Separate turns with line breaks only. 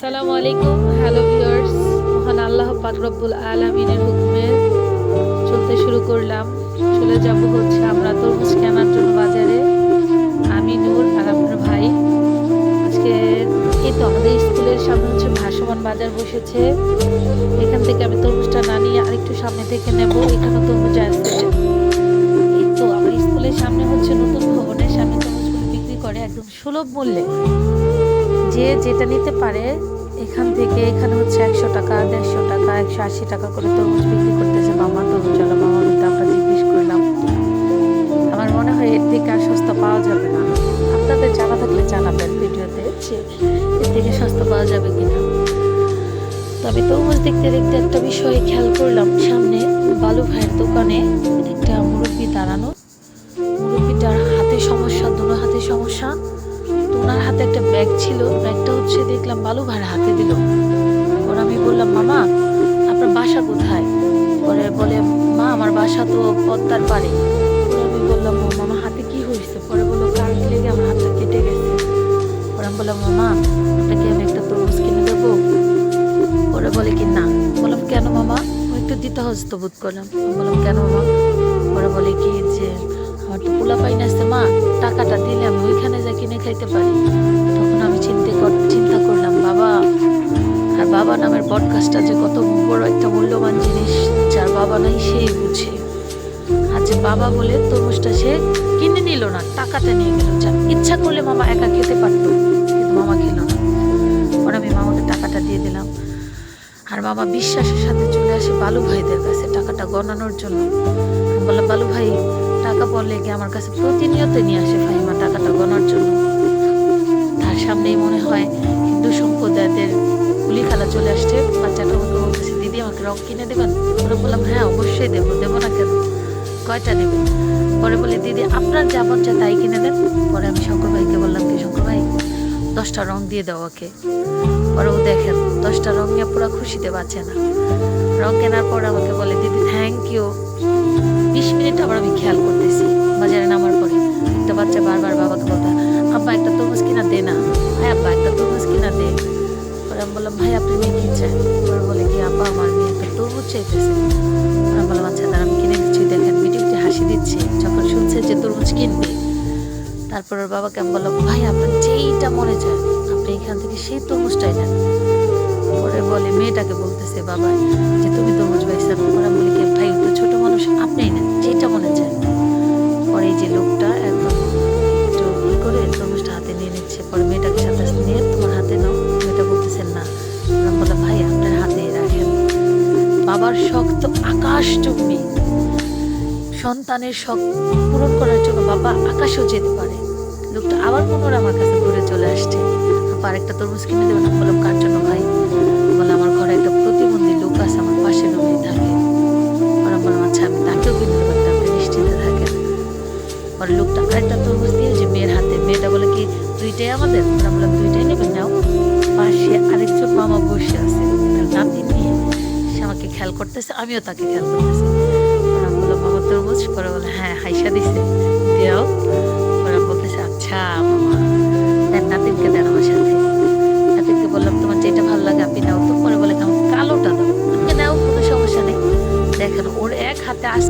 আসসালামু আলাইকুম। Hello viewers মহান আল্লাহ পাক রব্বুল আলামিনের হুকুমে চলতে শুরু করলাম। চলে যাব হচ্ছে আমরা তরমুজ কেনার জন্য বাজারে। আমি নূর আর আপনার ভাই। আজকে এই তো আমাদের স্কুলের সামনে হচ্ছে ভাসমান বাজার বসেছে। এখান থেকে আমি তরমুজটা না নিয়ে আরেকটু সামনে থেকে নেব। এখানে তরমুজ আছে। এই তো, আমার স্কুলের সামনে হচ্ছে নতুন ভবনের সামনে তরমুজগুলো বিক্রি করে একদম সুলভ মূল্যে। যে যেটা নিতে পারে, এখান থেকে এখানে হচ্ছে একশো টাকা, দেড়শো টাকা, একশো আশি টাকা করে তরমুজ বিক্রি করতেছে মামা তরমুজ আলো মামা কিন্তু আমরা জিজ্ঞেস করলাম। আমার মনে হয় এর থেকে আর সস্তা পাওয়া যাবে না। আপনাদের জানা থাকলে জানাবেন ভিডিওতে যে এর থেকে সস্তা পাওয়া যাবে কিনা। তো আমি তরমুজ দেখতে দেখতে একটা বিষয়ে খেয়াল করলাম। সামনে বালু ভাইয়ের দোকানে একটা মুরব্বি দাঁড়ানো। মুরব্বিটার হাতে সমস্যা, দুটো হাতে সমস্যা। ওনার হাতে একটা ব্যাগ ছিল। ব্যাগটা হচ্ছে দেখলাম বালু ভাইয়ের হাতে দিল। পরে আমি বললাম, মামা, আপনার বাসা কোথায়? পরে বলে, মা, আমার বাসা তো পদ্মার পারে পরে আমি বললাম, ও, মামা, হাতে কি হয়েছে? পরে বলল কারেন্ট লেগে আমার হাতটা কেটে গেছে। পরে আমি বললাম, মামা, আপনাকে আমি একটা তরমুজ কিনে দেবো? পরে বলে কি, না। বললাম, কেন মামা? একটু দ্বিধাহস্ত বোধ করলাম। বললাম, কেন মামা? পরে বলে কি যে আমার পোলা পাই না আসছে মা, টাকাটা দিলে আমি ওইখানে যা কিনে খাইতে পারি। তখন আমি চিন্তা কর, চিন্তা করলাম, বাবা, আর বাবা নামের পডকাস্টটা যে কত বড় একটা মূল্যবান জিনিস, যার বাবা নাই সেই বুঝে। আর যে বাবা বলে তরমুজটা সে কিনে নিল না, টাকাটা নিয়ে গেল। যা, ইচ্ছা করলে মামা একা খেতে পারতো, কিন্তু মামা খেলো না। পরে আমি মামাকে টাকাটা দিয়ে দিলাম। আর মামা বিশ্বাসের সাথে চলে আসে বালু ভাইদের কাছে। টাকাটা গণানোর জন্য। বললাম, বালু ভাই, টাকা পড়লে কি আমার কাছে প্রতিনিয়ত নিয়ে আসে ফাহিমা টাকাটা গণার জন্য? তার সামনেই মনে হয় হিন্দু সম্প্রদায়দের কুলি খেলা চলে আসছে। বাচ্চাটা আমাকে বলতেছে, দিদি, আমাকে রং কিনে দেবেন? আমরা বললাম হ্যাঁ অবশ্যই দেবো। দেবো না কেন? কয়টা নেবেন? পরে বলে, দিদি, আপনার যা মন চায় তাই কিনে দেন। পরে আমি শঙ্কর ভাইকে বললাম কি, শঙ্কর ভাই, দশটা রং দিয়ে দাও ওকে। পরে ও দেখেন, দশটা রং নিয়ে পুরো খুশিতে বাঁচে না। রং কেনার পর আমাকে বলে, দিদি থ্যাংক ইউ বিশ মিনিট আবার আমি খেয়াল করতেছি, বাজারে নামার পরে। একটা বাচ্চা বারবার বাবাকে বলতে, আব্বা, একটা তরমুজ কিনা দে না। ভাই, আব্বা, একটা তরমুজ কিনা দে। পরে আমি বললাম, ভাই, আপনি মেয়ে কি পরে বলে, কি আব্বা, আমার মেয়ে একটা তরমুজ চাইতেছে। আমি বললাম আচ্ছা তার আমি কিনে দিচ্ছি, দেখেন। ভিডিওতে হাসি দিচ্ছে, যখন শুনছে যে তরমুজ কিনবে। তারপর ওর বাবাকে আমি বললাম, ভাই, আপনার যেইটা মনে চায়, আপনি এখান থেকে সেই তরমুজটাই নেন। পরে বলে মেয়েটাকে বলতেছে, বাবা যে তুমি তরমুজ পাইছেন পরে আমি বলি কি ভাই তো ছোট মানুষ, আপনি নেন যেটা মনে চায় পরে যে লোকটা একদম একটু ই করে তরমুজটা হাতে নিয়ে নিচ্ছে, পরে মেয়েটাকে সাথে নিয়ে তোমার হাতে নাও। মেয়েটা বলতেছেন না বললাম, ভাই, আপনার হাতে রাখেন। বাবার শখ তো আকাশ চুম্বি সন্তানের শখ পূরণ করার জন্য বাবা আকাশেও যেতে পারে। লোকটা আবার পুনরায় আমার কাছে ঘুরে চলে আসছে। আপা আরেকটা তরমুজ কিনে দেবেন বললাম, কার জন্য ভাই? একটা আরেকটা তরমুজ দিয়ে যে মেয়ের হাতে, মেয়েটা বলে কি, দুইটাই আমাদের? আমরা দুইটাই নেবে, নাও। পাশে আরেকজন মামা বসে আছে, তার নাতি নিয়ে। সে আমাকে খেয়াল করতেছে, আমিও তাকে খেয়াল করতেছি। মামা, তরমুজ? পরে বলে হ্যাঁ হাইসা দিছে। দিয়েও ওরা বলতেছে আচ্ছা মামা। দেন নাতিনকে দেন আমার সাথে। নাতিনকে বললাম, তোমার যেটা ভালো লাগে আপনি নাও। তো পরে বলে, কালোটা দাও। নাও, কোনো সমস্যা নেই। দেখেন, ওর এক হাতে আস